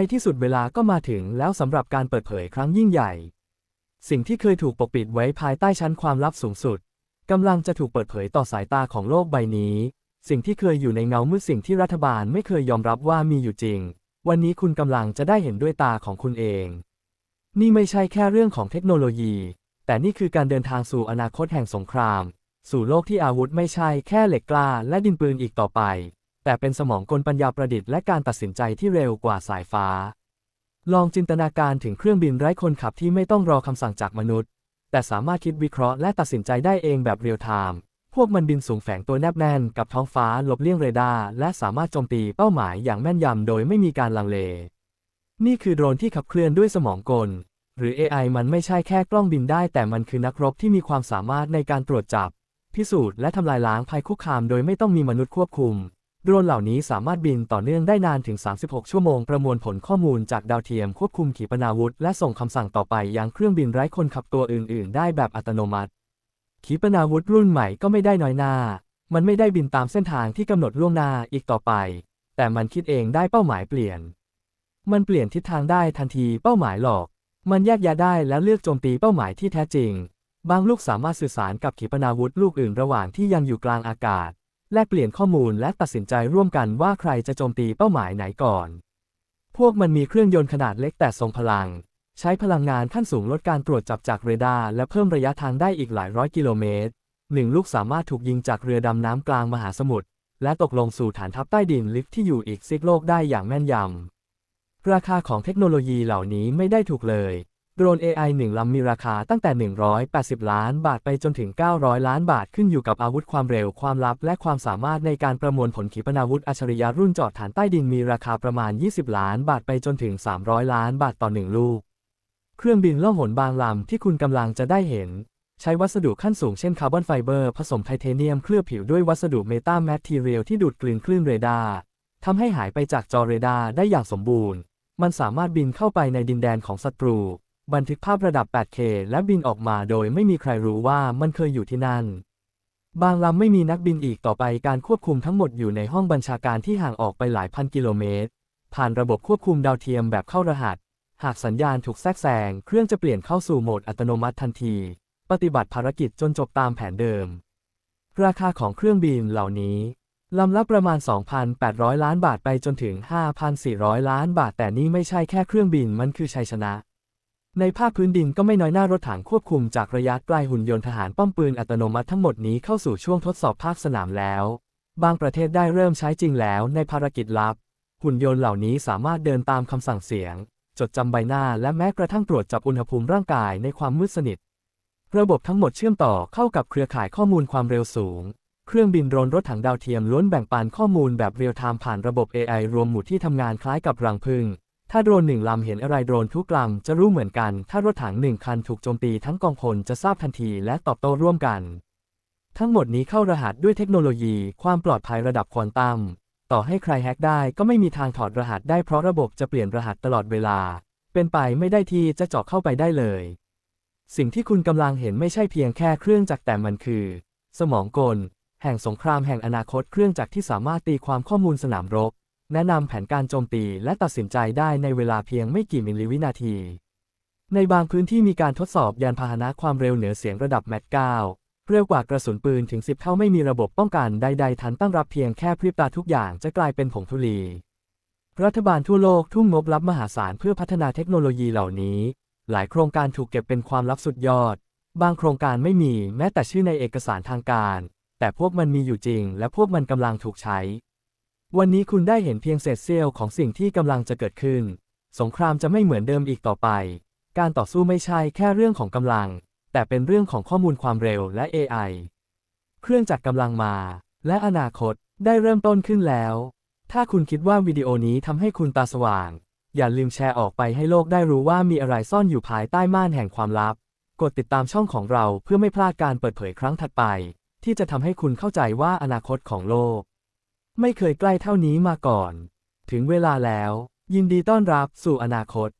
ในที่สุดเวลาก็มาถึงแล้วสำหรับการเปิดเผยครั้งยิ่งใหญ่ สิ่งที่เคยถูกปกปิดไว้ภายใต้ชั้นความลับสูงสุดกำลังจะถูกเปิดเผยต่อสายตาของโลกใบนี้ สิ่งที่เคยอยู่ในเงามืดสิ่งที่รัฐบาลไม่เคยยอมรับว่ามีอยู่จริง วันนี้คุณกำลังจะได้เห็นด้วยตาของคุณเอง นี่ไม่ใช่แค่เรื่องของเทคโนโลยี แต่นี่คือการเดินทางสู่อนาคตแห่งสงคราม สู่โลกที่อาวุธไม่ใช่แค่เหล็กกล้าและดินปืนอีกต่อไป แต่เป็นสมองกลปัญญาประดิษฐ์และการตัดสินใจที่เร็วกว่าสายฟ้า ลองจินตนาการถึงเครื่องบินไร้คนขับที่ไม่ต้องรอคำสั่งจากมนุษย์ แต่สามารถคิดวิเคราะห์และตัดสินใจได้เองแบบเรียลไทม์ พวกมันบินสูงแฝงตัวแนบแน่นกับท้องฟ้าหลบเลี่ยงเรดาร์และสามารถโจมตีเป้าหมายอย่างแม่นยำโดยไม่มีการลังเล นี่คือโดรนที่ขับเคลื่อนด้วยสมองกล หรือ AI มันไม่ใช่แค่กล้องบินได้ แต่มันคือนักรบที่มีความสามารถในการตรวจจับ พิสูจน์และทำลายล้างภัยคุกคามโดยไม่ต้องมีมนุษย์ควบคุม โดรนเหล่านี้สามารถบินต่อเนื่องได้นานถึง 36 ชั่วโมง ประมวลผลข้อมูลจากดาวเทียมควบคุมขีปนาวุธ และส่งคำสั่งต่อไปยังเครื่องบินไร้คนขับตัวอื่น ๆ ได้แบบอัตโนมัติ ขีปนาวุธรุ่นใหม่ก็ไม่ได้น้อยหน้า มันไม่ได้บินตามเส้นทางที่กำหนดล่วงหน้าอีกต่อไป แต่มันคิดเองได้เป้าหมายเปลี่ยน มันเปลี่ยนทิศทางได้ทันทีเป้าหมายหลอก มันแยกยะได้และเลือกโจมตีเป้าหมายที่แท้จริง บางลูกสามารถสื่อสารกับขีปนาวุธลูกอื่นระหว่างที่ยังอยู่กลางอากาศ แลกเปลี่ยนข้อมูลและตัดสินใจร่วมกันว่าใครจะโจมตีเป้าหมายไหนก่อน พวกมันมีเครื่องยนต์ขนาดเล็กแต่ทรงพลัง ใช้พลังงานขั้นสูงลดการตรวจจับจากเรดาร์และเพิ่มระยะทางได้อีกหลายร้อยกิโลเมตรหนึ่งลูกสามารถถูกยิงจากเรือดำน้ำกลางมหาสมุทรและตกลงสู่ฐานทัพใต้ดินลึกที่อยู่อีกซีกโลกได้อย่างแม่นยำ ราคาของเทคโนโลยีเหล่านี้ไม่ได้ถูกเลย โดรน AI หนึ่งลำมีราคาตั้งแต่ 180 ล้านบาทไปจนถึง 900 ล้านบาทขึ้นอยู่กับอาวุธความเร็วความลับ และความสามารถในการประมวลผลขีปนาวุธอัจฉริยะรุ่นจอดฐานใต้ดินมีราคาประมาณ 20 ล้านบาทไปจนถึง 300 ล้านบาทต่อหนึ่งลูก เครื่องบินล่องหนบางลำที่คุณกำลังจะได้เห็น ใช้วัสดุขั้นสูงเช่นคาร์บอนไฟเบอร์ผสมไทเทเนียมเคลือบผิวด้วยวัสดุเมตาแมททีเรียลที่ดูดกลืนคลื่นเรดาร์ทำให้หายไปจากจอเรดาร์ได้อย่างสมบูรณ์ มันสามารถบินเข้าไปในดินแดนของศัตรู บันทึกภาพระดับ 8K และบินออกมาโดยไม่มีใครรู้ว่ามันเคยอยู่ที่นั่น บางลำไม่มีนักบินอีกต่อไปการควบคุมทั้งหมดอยู่ในห้องบัญชาการที่ห่างออกไปหลายพันกิโลเมตร ผ่านระบบควบคุมดาวเทียมแบบเข้ารหัส หากสัญญาณถูกแทรกแซงเครื่องจะเปลี่ยนเข้าสู่โหมดอัตโนมัติทันที ปฏิบัติภารกิจจนจบตามแผนเดิม ราคาของเครื่องบินเหล่านี้ลำละประมาณ 2,800 ล้านบาทไปจนถึง 5,400 ล้านบาท แต่นี่ไม่ใช่แค่เครื่องบินมันคือชัยชนะ ในภาคพื้นดินก็ไม่น้อยหน้ารถถังควบคุมจากระยะไกลหุ่นยนต์ทหารป้อมปืนอัตโนมัติทั้งหมดนี้เข้าสู่ช่วงทดสอบภาคสนามแล้ว บางประเทศได้เริ่มใช้จริงแล้วในภารกิจลับ หุ่นยนต์เหล่านี้สามารถเดินตามคำสั่งเสียง จดจำใบหน้าและแม้กระทั่งตรวจจับอุณหภูมิร่างกายในความมืดสนิท ระบบทั้งหมดเชื่อมต่อเข้ากับเครือข่ายข้อมูลความเร็วสูง เครื่องบินโดรนรถถังดาวเทียมล้วนแบ่งปันข้อมูลแบบเรียลไทม์ผ่านระบบ AI รวมหมู่ที่ทำงานคล้ายกับรังผึ้ง ถ้าโดรนหนึ่งลำเห็นอะไรโดรนทุกลำจะรู้เหมือนกัน ถ้ารถถังหนึ่งคันถูกโจมตีทั้งกองพลจะทราบทันทีและตอบโต้ร่วมกัน ทั้งหมดนี้เข้ารหัสด้วยเทคโนโลยี ความปลอดภัยระดับควอนตัม ต่อให้ใครแฮกได้ก็ไม่มีทางถอดรหัสได้เพราะระบบจะเปลี่ยนรหัสตลอดเวลา เป็นไปไม่ได้ที่จะเจาะเข้าไปได้เลย สิ่งที่คุณกำลังเห็นไม่ใช่เพียงแค่เครื่องจักรแต่มันคือ สมองกล แห่งสงครามแห่งอนาคตเครื่องจักรที่สามารถตีความข้อมูลสนามรบ แนะนำแผนการโจมตีและตัดสินใจได้ในเวลาเพียงไม่กี่มิลลิวินาที ในบางพื้นที่มีการทดสอบยานพาหนะความเร็วเหนือเสียงระดับแมท9เร็วกว่ากระสุนปืนถึง 10 เท่าไม่มีระบบป้องกันใดๆทันตั้งรับเพียงแค่พริบตาทุกอย่างจะกลายเป็นผงธุลี รัฐบาลทั่วโลกทุ่มงบลับมหาศาลเพื่อพัฒนาเทคโนโลยีเหล่านี้ หลายโครงการถูกเก็บเป็นความลับสุดยอด บางโครงการไม่มีแม้แต่ชื่อในเอกสารทางการ แต่พวกมันมีอยู่จริง และพวกมันกำลังถูกใช้ วันนี้คุณได้เห็นเพียงเศษเสี้ยวของสิ่งที่กำลังจะเกิดขึ้น สงครามจะไม่เหมือนเดิมอีกต่อไป การต่อสู้ไม่ใช่แค่เรื่องของกำลัง แต่เป็นเรื่องของข้อมูลความเร็วและ AI เครื่องจักรกำลังมา และอนาคตได้เริ่มต้นขึ้นแล้ว ถ้าคุณคิดว่าวิดีโอนี้ทำให้คุณตาสว่าง อย่าลืมแชร์ออกไปให้โลกได้รู้ว่ามีอะไรซ่อนอยู่ภายใต้ม่านแห่งความลับ กดติดตามช่องของเราเพื่อไม่พลาดการเปิดเผยครั้งถัดไป ที่จะทำให้คุณเข้าใจว่าอนาคตของโลก ไม่เคยใกล้เท่านี้มาก่อน ถึงเวลาแล้ว ยินดีต้อนรับสู่อนาคต